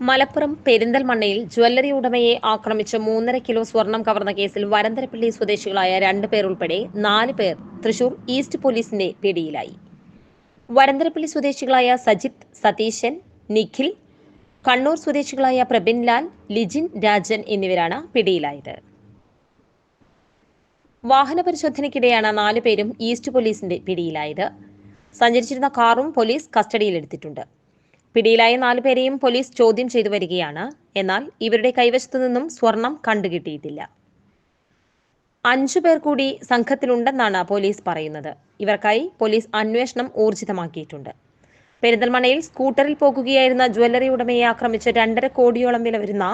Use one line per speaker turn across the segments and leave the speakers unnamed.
മലപ്പുറം പെരിന്തൽമണ്ണയിൽ ജ്വല്ലറി ഉടമയെ ആക്രമിച്ച് മൂന്നര കിലോ സ്വർണം കവർന്ന കേസിൽ വരന്തരപ്പള്ളി സ്വദേശികളായ രണ്ട് പേർ ഉൾപ്പെടെ നാല് പേർ തൃശൂർ ഈസ്റ്റ് പോലീസിന്റെ പിടിയിലായി. വരന്തരപ്പള്ളി സ്വദേശികളായ സജിത്ത് സതീശൻ നിഖിൽ കണ്ണൂർ സ്വദേശികളായ പ്രബിൻലാൽ ലിജിൻ രാജൻ എന്നിവരാണ് പിടിയിലായത്. വാഹന പരിശോധനയ്ക്കിടെയാണ് നാലുപേരും ഈസ്റ്റ് പോലീസിന്റെ പിടിയിലായത്. സഞ്ചരിച്ചിരുന്ന കാറും പോലീസ് കസ്റ്റഡിയിലെടുത്തിട്ടുണ്ട്. പിടിയിലായ നാലുപേരെയും പോലീസ് ചോദ്യം ചെയ്തു വരികയാണ്. എന്നാൽ ഇവരുടെ കൈവശത്തു നിന്നും സ്വർണം കണ്ടുകിട്ടിയിട്ടില്ല. അഞ്ചു പേർ കൂടി സംഘത്തിലുണ്ടെന്നാണ് പോലീസ് പറയുന്നത്. ഇവർക്കായി പോലീസ് അന്വേഷണം ഊർജിതമാക്കിയിട്ടുണ്ട്. പെരിന്തൽമണയിൽ സ്കൂട്ടറിൽ പോകുകയായിരുന്ന ജ്വല്ലറി ഉടമയെ ആക്രമിച്ച് രണ്ടര കോടിയോളം വില വരുന്ന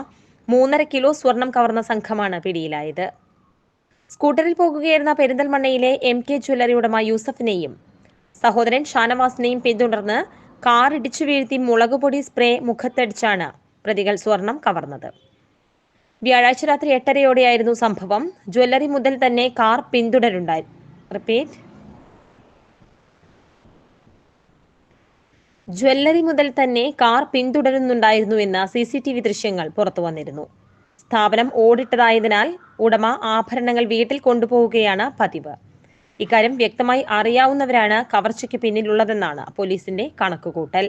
മൂന്നര കിലോ സ്വർണം കവർന്ന സംഘമാണ് പിടിയിലായത്. സ്കൂട്ടറിൽ പോകുകയായിരുന്ന പെരിന്തൽമണ്ണയിലെ എം കെ ജ്വല്ലറി ഉടമ യൂസഫിനെയും സഹോദരൻ ഷാനവാസിനെയും പിന്തുടർന്ന് കാർ ഇടിച്ചു വീഴ്ത്തി മുളകുപൊടി സ്പ്രേ മുഖത്തടിച്ചാണ് പ്രതികൾ സ്വർണം കവർന്നത്. വ്യാഴാഴ്ച രാത്രി എട്ടരയോടെയായിരുന്നു സംഭവം. ജ്വല്ലറി മുതൽ തന്നെ കാർ പിന്തുടരുണ്ടായി. റിപ്പീറ്റ്. ജ്വല്ലറി മുതൽ തന്നെ കാർ പിന്തുടരുന്നുണ്ടായിരുന്നു എന്ന സി സി ടി വി ദൃശ്യങ്ങൾ പുറത്തു വന്നിരുന്നു. സ്ഥാപനം ഓടിട്ടതായതിനാൽ ഉടമ ആഭരണങ്ങൾ വീട്ടിൽ കൊണ്ടുപോവുകയാണ് പതിവ്. ഇക്കാര്യം വ്യക്തമായി അറിയാവുന്നവരാണ് കവർച്ചയ്ക്ക് പിന്നിലുള്ളതെന്നാണ് പോലീസിന്റെ കണക്കുകൂട്ടൽ.